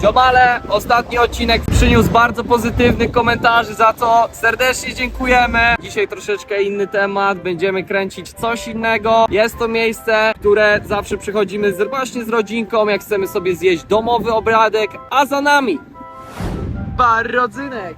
Ziomale, ostatni odcinek przyniósł bardzo pozytywnych komentarzy, za co serdecznie dziękujemy. Dzisiaj troszeczkę inny temat, będziemy kręcić coś innego. Jest to miejsce, które zawsze przychodzimy z, właśnie z rodzinką, jak chcemy sobie zjeść domowy obiadek, a za nami bar rodzynek.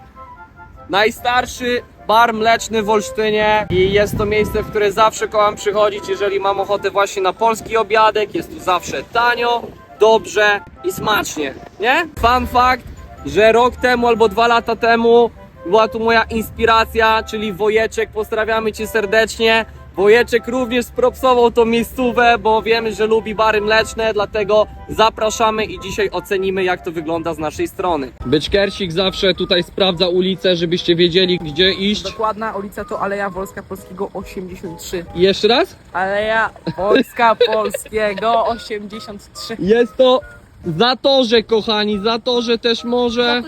Najstarszy bar mleczny w Olsztynie i jest to miejsce, w które zawsze kocham przychodzić, jeżeli mam ochotę właśnie na polski obiadek. Jest tu zawsze tanio, dobrze i smacznie, nie? Fun fact, że rok temu albo dwa lata temu była tu moja inspiracja, czyli Wojeczek, pozdrawiamy Cię serdecznie. Wojeczek również spropsował tą miejscówę, bo wiemy, że lubi bary mleczne, dlatego zapraszamy i dzisiaj ocenimy, jak to wygląda z naszej strony. Byczkersik zawsze tutaj sprawdza ulicę, żebyście wiedzieli, gdzie iść. Dokładna ulica to Aleja Wolska Polskiego 83. I jeszcze raz? Aleja Wolska Polskiego 83. Jest to Zatorze, kochani, Zatorze też może.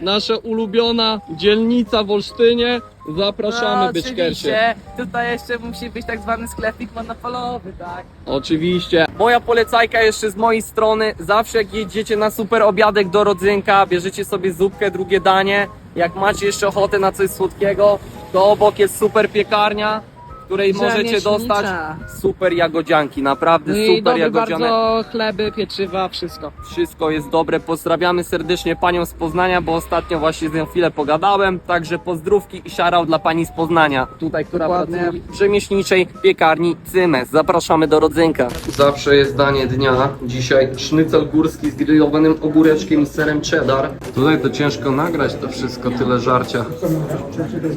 Nasza ulubiona dzielnica w Olsztynie. Zapraszamy, No, Byczkersie. oczywiście. Tutaj jeszcze musi być tak zwany sklepik monopolowy, tak? Oczywiście. Moja polecajka jeszcze z mojej strony. Zawsze jak jedziecie na super obiadek do rodzynka, bierzecie sobie zupkę, drugie danie. Jak macie jeszcze ochotę na coś słodkiego, to obok jest super piekarnia, której możecie dostać super jagodzianki. Naprawdę No i super dobre jagodziane. bardzo chleby, pieczywa, wszystko. Wszystko jest dobre. Pozdrawiamy serdecznie panią z Poznania, bo ostatnio właśnie z nią chwilę pogadałem. Także pozdrówki i szarał dla pani z Poznania. Tutaj, która Dokładnie. pracuje w rzemieślniczej piekarni Cymes. Zapraszamy do rodzynka. Zawsze jest danie dnia. Dzisiaj sznycel górski z grillowanym ogóreczkiem i serem cheddar. Tutaj to ciężko nagrać to wszystko, tyle żarcia.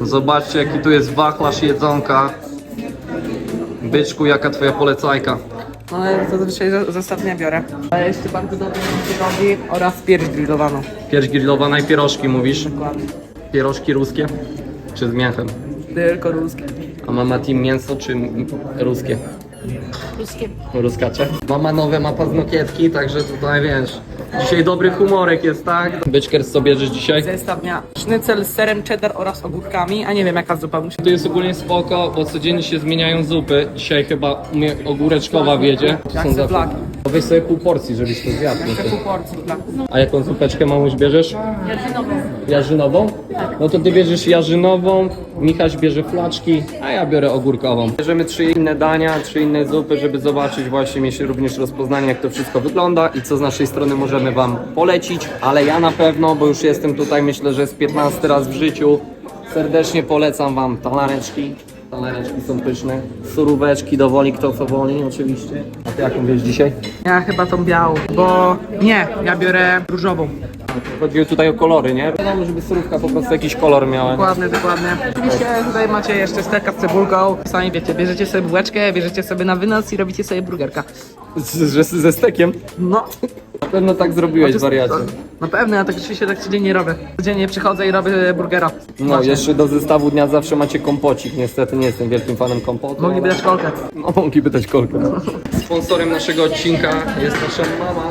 Zobaczcie jaki tu jest wachlarz jedzonka. Byczku, jaka twoja polecajka? No ale to zazwyczaj z- nie biorę. Ale jeszcze bardzo się robi oraz pierś grillowaną. Pierś grillowana i pierożki mówisz? Dokładnie. Pierożki ruskie? Czy z mięchem? Tylko ruskie. A mama team mięso czy ruskie? Ruskie. Ruskacze. Mama nowe ma paznokietki, także tutaj wiesz. Dzisiaj dobry humorek jest, tak? Byczkers co bierzesz dzisiaj? Zestaw dnia. Sznycel z serem cheddar oraz ogórkami, a nie wiem jaka zupa musi To jest ogólnie spoko, bo codziennie się zmieniają zupy. Dzisiaj chyba u mnie ogóreczkowa wiedzie. Jak Są ze zawsze-. Weź sobie pół porcji, żebyś to zjadł. Pół porcji dla A jaką zupeczkę mamuś bierzesz? Jarzynową. Jarzynową? No to ty bierzesz jarzynową, Michaś bierze flaczki, a ja biorę ogórkową. Bierzemy trzy inne dania, trzy inne zupy, żeby zobaczyć właśnie, mieć również rozpoznanie, jak to wszystko wygląda i co z naszej strony możemy wam polecić. Ale ja na pewno, bo już jestem tutaj, myślę, że z 15 raz w życiu, serdecznie polecam wam talareczki. Talareczki są pyszne, suróweczki dowoli, kto co woli oczywiście. A ty jaką wiesz dzisiaj? Ja chyba tą białą, bo nie, ja biorę różową. Chodziło tutaj o kolory, nie? Wiadomo, żeby surówka po prostu jakiś kolor miała. Dokładnie, dokładnie. Oczywiście tutaj macie jeszcze sterka z cebulką. Sami wiecie, bierzecie sobie bułeczkę, bierzecie sobie na wynos i robicie sobie burgerka. Z, że ze stekiem? No, Na pewno tak zrobiłeś, wariacie. na pewno, ja tak oczywiście tak codziennie robię. Codziennie przychodzę i robię burgera. No, Właśnie. jeszcze do zestawu dnia zawsze macie kompocik. Niestety nie jestem wielkim fanem kompotu. Mogliby dać kolkę. No, mogliby dać kolkę. Sponsorem naszego odcinka jest nasza mama.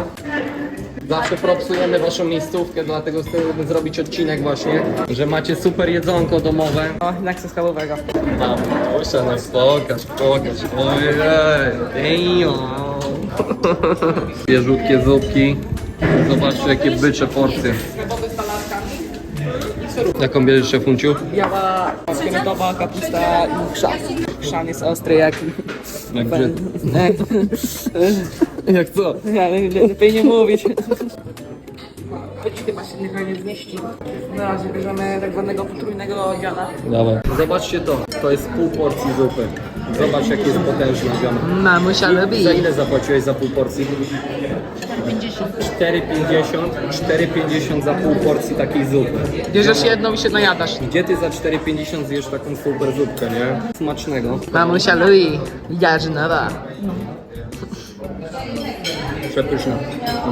Zawsze propsujemy waszą miejscówkę, dlatego chcemy zrobić odcinek właśnie, że macie super jedzonko domowe. O, jak ze schabowego. Mam, proszę nas, pokaż, pokaż. Ojej, damn. Bieżutkie zupki. Zobaczcie jakie bycze porcje. Jaką bierzesz szefunciu? Biała, szkieletowa, kapusta i chrzan. Chrzan jest ostry jak... Jak, brzy... Jak co? Ja, le- lepiej nie mówić. Się tylko nie zmieści. Na razie bierzemy tak zwanego potrójnego dziana. Dawaj. Zobaczcie to. To jest pół porcji zupy. Zobacz jaki jest potężny ziom. Mamusia lubi. Za ile zapłaciłeś za pół porcji? 4,50 4,50 za pół porcji takiej zupy. Bierzesz jedną i się najadasz. Gdzie ty za 4,50 zjesz taką super zupkę, nie? Smacznego. Mamusia lubi. Jarzynowa. Przepyszna.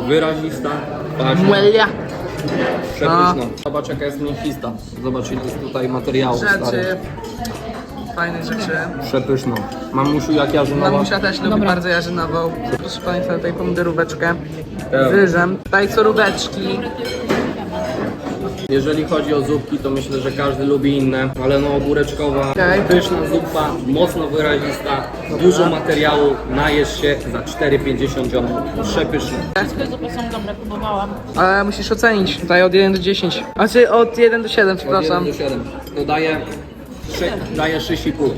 Wyrazista. Muelia. Przepyszna. Zobacz jaka jest mięsista. Zobacz ile jest tutaj materiału. Stary. Rzeczy. Fajne rzeczy. Przepyszna. Mamusiu jak jarzynowa. Mamusia też lubi bardzo jarzynową. Proszę Państwa, tutaj pomidoróweczkę z ryżem. Tutaj suróweczki. Jeżeli chodzi o zupki, to myślę, że każdy lubi inne, ale no ogóreczkowa, Okej. pyszna zupa, mocno wyrazista, dużo materiału, najesz się za 4,50 ziomu. Przepyszne. Wszystkie zupy są dobre, próbowałam. Ale musisz ocenić. Tutaj od 1 do 10. Znaczy od 1 do 7, Od przepraszam. 1 do 7. To daje, szy- daje 6,5.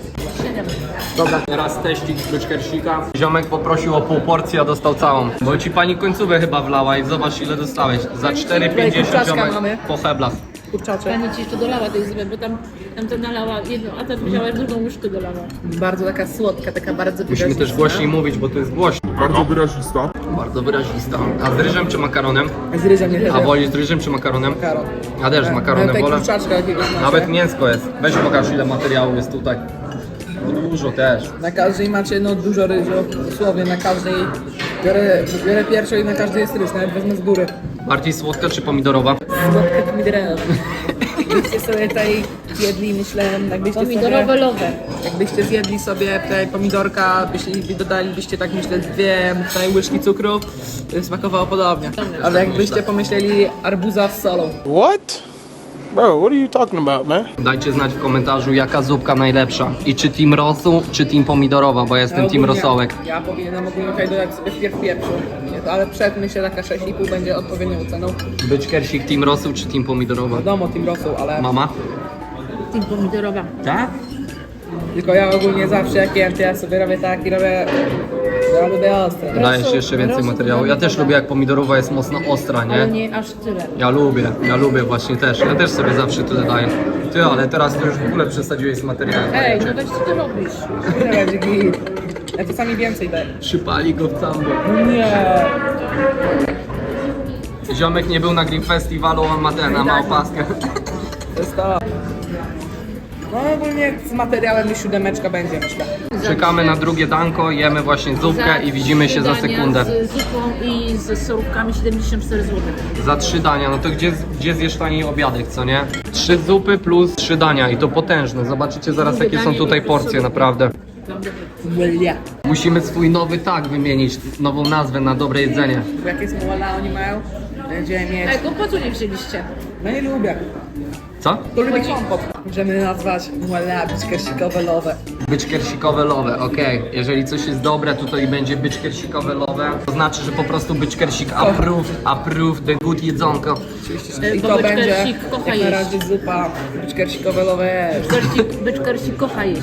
Dobra. Teraz teścik z bryczkersika. Ziomek poprosił o pół porcji, a dostał całą. Bo ci pani końcówę chyba wlała i zobacz ile dostałeś. Za 4,50 kurczaczka ziomek mamy. po heblach. Kurczacze. Pani ci jeszcze dolała tej zupy, bo tam, tam to nalała jedną, a tam wzięła drugą łyżkę dolała. Bardzo taka słodka, taka bardzo Musimy też głośniej mówić, bo to jest głośno. Bardzo wyrazista. Bardzo wyrazista. A z ryżem czy makaronem? Z ryżem nie A wolisz z ryżem czy makaronem? Makaron. Ja też z makaronem Tutaj wolę. Nawet mięsko jest. Weź pokaż ile materiału jest tutaj. Dużo też. Na każdej macie no dużo ryżu, dosłownie na każdej. Biorę, biorę pierwszą i na każdej jest ryż, nawet wezmę z góry. Bardziej słodka czy pomidorowa? Słodka pomidorowa. Byście sobie tutaj jedli, myślę, jakbyście Pomidorowe sobie, lowe. jakbyście zjedli sobie tutaj pomidorka, byście, dodalibyście tak myślę dwie tutaj łyżki cukru, to smakowało podobnie. Ale jakbyście pomyśleli arbuza z solą. What? Bro, what are you talking about, man? Dajcie znać w komentarzu jaka zupka najlepsza. I czy team rosu, czy team pomidorowa, bo ja jestem team rosołek. Ja powinienem ogólnie tutaj dodać sobie wpierw pieprzu, Nie, ale przed myślę taka 6,5 będzie odpowiednią ceną. Być kersik team rosu, czy team pomidorowa? Wiadomo, tym rosół, ale Mama? Tym pomidorowa. Tak? tylko ja ogólnie zawsze jak jem, to ja sobie robię tak i robię... Ja lubię ostre. Dajesz jeszcze więcej rosół materiału. Ja też lubię jak pomidorowa jest mocno ostra, Ale nie? nie aż tyle. Ja lubię, ja lubię właśnie też. Ja też sobie zawsze tyle daję. Ty, ale teraz to już w ogóle przesadziłeś z materiałem. Ej, no weź co ty robisz? Będzie git. Ja czasami więcej daję. Przypali go w cambo. Nie. Ziomek nie był na Green Festiwalu, on ma ten, a ma opaskę. To jest to. No ogólnie z materiałem już siódemeczka będzie myślę. Czekamy na drugie danko, jemy właśnie zupkę i widzimy się za sekundę. Z zupą i z surówkami 74 zł. Za trzy dania, no to gdzie, gdzie zjesz taniej obiadek, co nie? Trzy zupy plus trzy dania i to potężne. Zobaczycie zaraz jakie są tutaj porcje, naprawdę. Musimy swój nowy tag wymienić, nową nazwę na dobre jedzenie. Bo jakie smoła oni mają, będziemy mieć. Ej, po co nie wzięliście? No nie lubię. Co? To lubię kompot. Możemy nazwać muela biczkersikowe lowe. Być kersikowe lowe, okej. Jeżeli coś jest dobre, to to i będzie być kersikowe lowe. To znaczy, że po prostu być kersik approve, approve, the good jedzonko. I Bo to byczkersik będzie kocha jak na jeść. razie zupa biczkersikowe lowe jest. Byczkersik, byczkersik kocha jeść.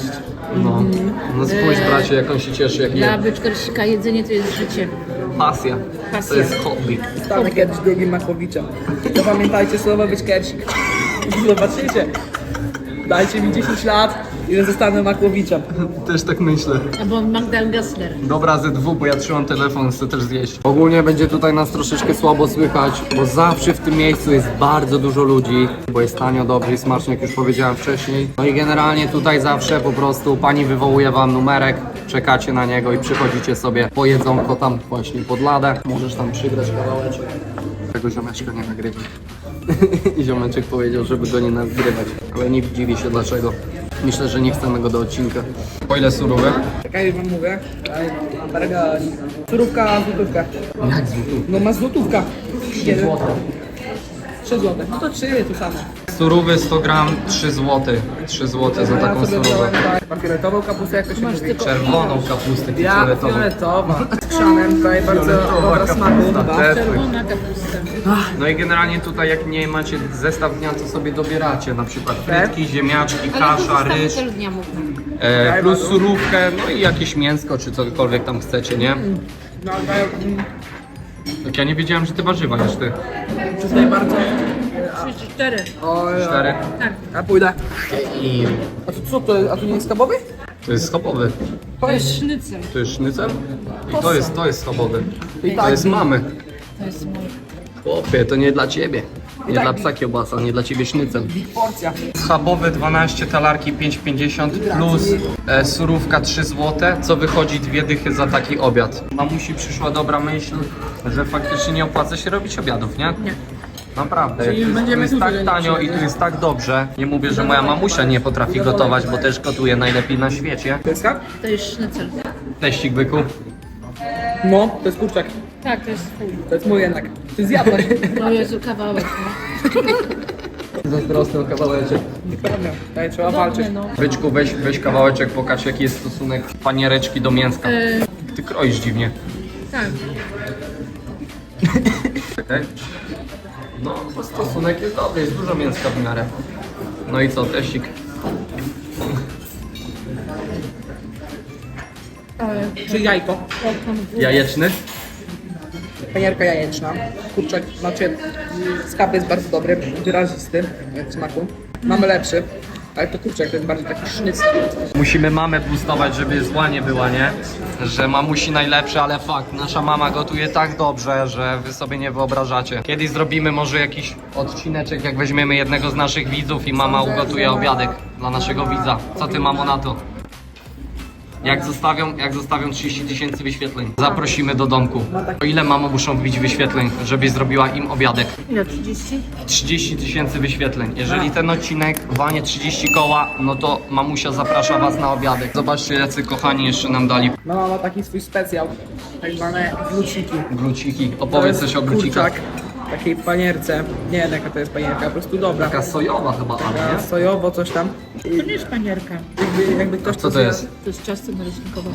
No, no spójrz bracie, jak on się cieszy, jak Dla je. byczkersika jedzenie to jest życie. Pasja. To Pasja. jest hobby. Stanę kiedyś drugim Makowiczem. To pamiętajcie słowo biczkersik. Zobaczycie. Dajcie mi 10 lat i zostanę Makłowiczem. Też tak myślę. Albo Magdal Gessler. Dobra ZW, bo ja trzymam telefon, chcę też zjeść. Ogólnie będzie tutaj nas troszeczkę słabo słychać, bo zawsze w tym miejscu jest bardzo dużo ludzi, bo jest tanio, dobrze i smacznie, jak już powiedziałem wcześniej. No i generalnie tutaj zawsze po prostu pani wywołuje wam numerek, czekacie na niego i przychodzicie sobie po jedzonko tam właśnie pod ladę. Możesz tam przygrać kawałeczek. Tego ziomeczka nie nagrywaj. I ziomeczek powiedział, żeby go nie nagrywać, ale nie dziwi się dlaczego. Myślę, że nie chcemy go do odcinka. Po ile surowe? Czekaj, już wam mówię. Targa. Surówka, złotówka. Jak złotówka? No ma złotówka. 3 złote. No to 3 to samo. Surówy 100 gram 3 zł. 3 zł za taką surówę. wziąłem tak, fioletową kapustę, jak to się mówi. Czerwoną kapustę Ja fioletową. fioletowa. Z krzanem, tutaj bardzo dobra smaku. Czerwona kapusta. No i generalnie tutaj jak nie macie zestaw dnia, to sobie dobieracie na przykład Tak. frytki, ziemniaczki, kasza, ryż, cel dnia e, plus surówkę, no i jakieś mięsko czy cokolwiek tam chcecie, nie? No, ale mm, Tak ja nie wiedziałem, że ty warzywa jesz ty. tutaj bardzo... 34. O, Cztery. Tak. Ja pójdę. I A to co to jest? A to nie jest schabowy? to jest schabowy. To jest sznycel. To jest sznycel? I to jest, to jest schabowy. I To tak. jest mamy. To jest mój. Chłopie, to nie dla ciebie. Nie tak. dla psa kiełbasa, nie dla ciebie sznycel. Porcja. Schabowy 12, talarki 5,50 plus e, surówka 3 zł, co wychodzi dwie dychy za taki obiad. Mamusi przyszła dobra myśl, że faktycznie nie opłaca się robić obiadów, nie? Nie. Naprawdę, Czyli tu jest, tu będziemy jest tu tak tyle tanio i tu jest tak dobrze. Nie mówię, że moja mamusia nie potrafi gotować, bo też gotuje najlepiej na świecie. To jest jak? To jest sznycel. Teścik byku. No, to jest kurczak. Tak, to jest twój. To jest mój jednak. Ty zjadłeś. No Jezu, kawałek. No. Zazdrosny kawałeczek. Niepewnie. Tutaj trzeba walczyć. no. Byczku, weź, weź kawałeczek, pokaż jaki jest stosunek paniereczki do mięska. Ty kroisz dziwnie. Tak. Czekaj. No, to stosunek jest dobry, jest dużo mięska w miarę. No i co? Ale Czy jajko. jak tam Jajeczny? Panierka jajeczna. Kurczak, znaczy skab jest bardzo dobry, wyrazisty w smaku. Mamy lepszy, ale to kurczak to jest bardziej taki sznycki. Musimy mamę boostować, żeby zła nie była, nie? Że mamusi najlepsze, ale fakt, nasza mama gotuje tak dobrze, że wy sobie nie wyobrażacie. Kiedyś zrobimy może jakiś odcineczek, jak weźmiemy jednego z naszych widzów i mama ugotuje obiadek dla naszego widza. Co ty mamo na to? Jak zostawią, jak zostawią 30 tysięcy wyświetleń, zaprosimy do domku. O ile mamo muszą wbić wyświetleń, żebyś zrobiła im obiadek? Ile? 30? 30 tysięcy wyświetleń. Jeżeli ten odcinek wanie 30 koła, no to mamusia zaprasza was na obiadek. Zobaczcie, jacy kochani jeszcze nam dali Mama ma taki swój specjał, tak zwane gluciki. gruciki. To Opowiedz coś o grucikach. kurczak takiej panierce. Nie wiem jaka to jest panierka, po prostu dobra. Taka sojowa chyba, a Taka nie? Sojowo, coś tam. To nie jest panierka. Jakby, jakby ktoś Co to jest? To jest ciasto naleśnikowe.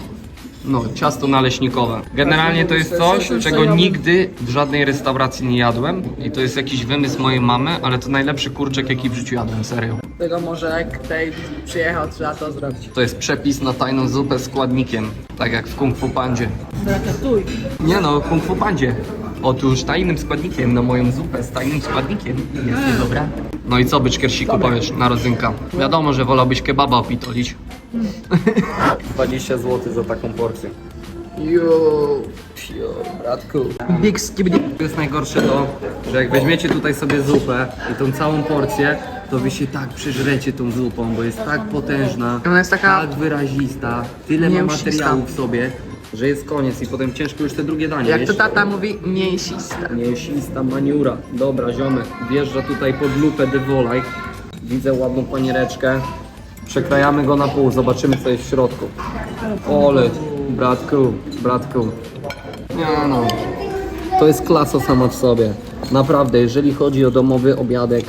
No, ciasto naleśnikowe. Generalnie to jest coś, czego nigdy w żadnej restauracji nie jadłem. I to jest jakiś wymysł mojej mamy, ale to najlepszy kurczak, jaki w życiu jadłem, serio. Tego może jak tutaj przyjechał, trzeba to zrobić. To jest przepis na tajną zupę z składnikiem, tak jak w Kung Fu Pandzie. Brakatuj. Nie no, Kung Fu Pandzie. Otóż tajnym składnikiem na moją zupę z tajnym składnikiem jest niedobra. No i co bycz kersiku powiesz na rodzynka? Wiadomo, że wolałbyś kebaba opitolić. 20 zł za taką porcję. Jo, pio, bratku. Big skibidi. To jest najgorsze to, że jak weźmiecie tutaj sobie zupę i tą całą porcję, to wy się tak przeżrecie tą zupą, bo jest tak potężna, Ona jest taka- tak wyrazista, tyle ma Mięsista. materiału w sobie, że jest koniec i potem ciężko już te drugie danie Jak to jeść. tata mówi, mięsiste. Mięsista maniura. Dobra, ziomek, wjeżdża tutaj pod lupę Devolaj. Widzę ładną paniereczkę. Przekrajamy go na pół, zobaczymy co jest w środku. Ole, bratku, bratku. Nie no, to jest klasa sama w sobie. Naprawdę, jeżeli chodzi o domowy obiadek,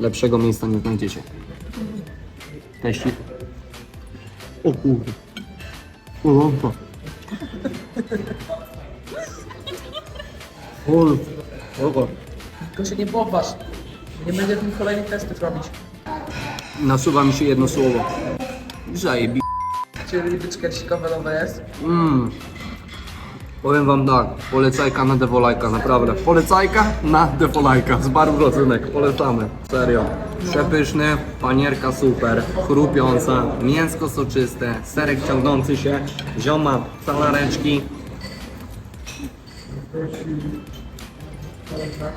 lepszego miejsca nie znajdziecie. Teścik. O kurde. O lampa. Ol. Dobra. Tylko się nie popatrz. Nie będzie tym kolejnych testów robić. Nasuwa mi się jedno słowo. Zajebi... Czyli byczka sikowe nowe jest. Mmm. Powiem wam tak, polecajka na devolajka, naprawdę. Polecajka na devolajka z baru rodzynek, polecamy. Serio. Przepyszny, panierka super, chrupiąca, mięsko soczyste, serek ciągnący się, zioma, salareczki.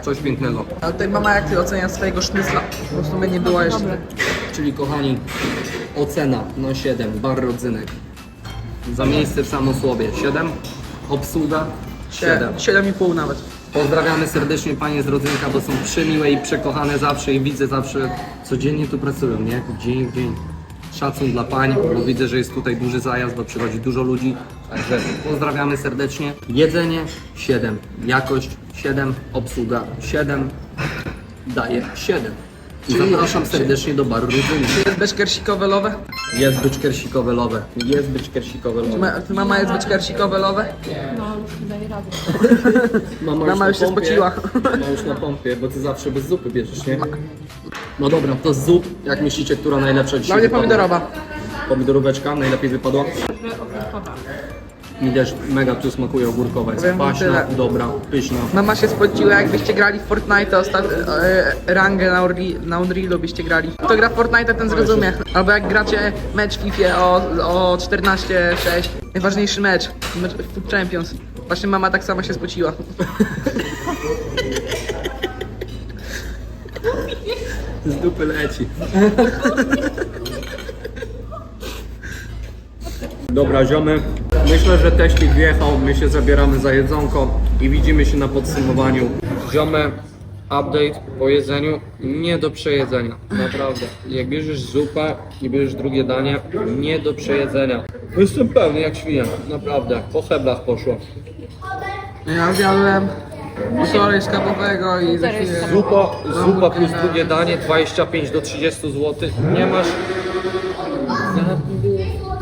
Coś pięknego. A tutaj mama jak ty ocenia swojego sznycla? Po prostu mnie nie była jeszcze. Czyli kochani, ocena na 7, bar rodzynek. Za miejsce w samosłowie 7, obsługa 7. 7,5 nawet. Pozdrawiamy serdecznie panie z rodzynka, bo są przemiłe i przekochane zawsze i widzę zawsze, codziennie tu pracują, nie? Dzień w dzień. Szacun dla pań, bo widzę, że jest tutaj duży zajazd, bo przychodzi dużo ludzi. Także pozdrawiamy serdecznie. Jedzenie 7, jakość 7, obsługa 7, daje 7. I zapraszam serdecznie do baru rodzynek. Jest beczker sikowe lowe? Jest byczker sikowe lowe. Jest byczker sikowe lowe. Ma- Mama jest beczker sikowe lowe? No, już nie daje rady. Mama, już się pompie. spociła. Mama już na pompie, bo ty zawsze bez zupy bierzesz, nie? No dobra, to z zup, jak myślicie, która najlepsza dzisiaj Dla mnie wypadła? pomidorowa. Pomidoróweczka najlepiej wypadła? Mi też mega tu smakuje ogórkowa, jest Powiem wam kwaśna, tyle. dobra, pyszna. Mama się spociła, jakbyście grali w Fortnite, osta- e, rangę na, Unreal, na Unrealu byście grali. Kto gra w Fortnite, ten zrozumie. Albo jak gracie mecz w FIFA o, o 14-6, najważniejszy mecz, mecz Food Champions. Właśnie mama tak samo się spociła. Z dupy leci. Dobra, ziomy. Myślę, że teścik wjechał, my się zabieramy za jedzonko i widzimy się na podsumowaniu. Ziomy, update po jedzeniu, nie do przejedzenia, naprawdę. Jak bierzesz zupę i bierzesz drugie danie, nie do przejedzenia. Jestem pełny jak świnia, naprawdę. Po heblach poszło. Ja zjadłem Półtorej skarbowego i za chwilę... Zupa, zupa plus drugie danie 25 do 30 zł. Nie masz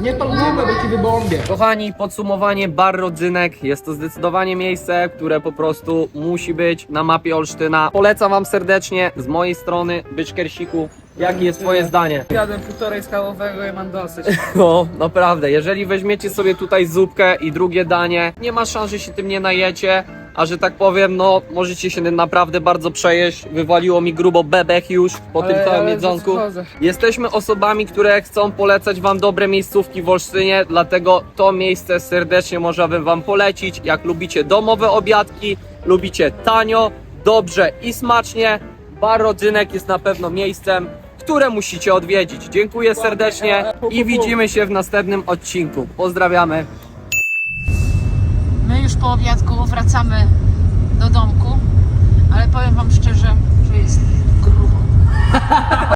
Nie tą gumę, bo ci wybombię. Kochani, podsumowanie bar rodzynek. Jest to zdecydowanie miejsce, które po prostu musi być na mapie Olsztyna. Polecam wam serdecznie z mojej strony, być Kersiku. Jakie jest twoje zdanie? Jadłem półtorej skałowego i mam dosyć. No, naprawdę, jeżeli weźmiecie sobie tutaj zupkę i drugie danie, nie ma szans, że się tym nie najecie, a że tak powiem, no, możecie się naprawdę bardzo przejeść. Wywaliło mi grubo bebech już po tym całym jedzonku. Jesteśmy osobami, które chcą polecać wam dobre miejscówki w Olsztynie, dlatego to miejsce serdecznie możemy wam polecić. Jak lubicie domowe obiadki, lubicie tanio, dobrze i smacznie, bar rodzynek jest na pewno miejscem, które musicie odwiedzić. Dziękuję serdecznie i widzimy się w następnym odcinku. Pozdrawiamy. Po obiadku wracamy do domku, ale powiem wam szczerze, że jest grubo.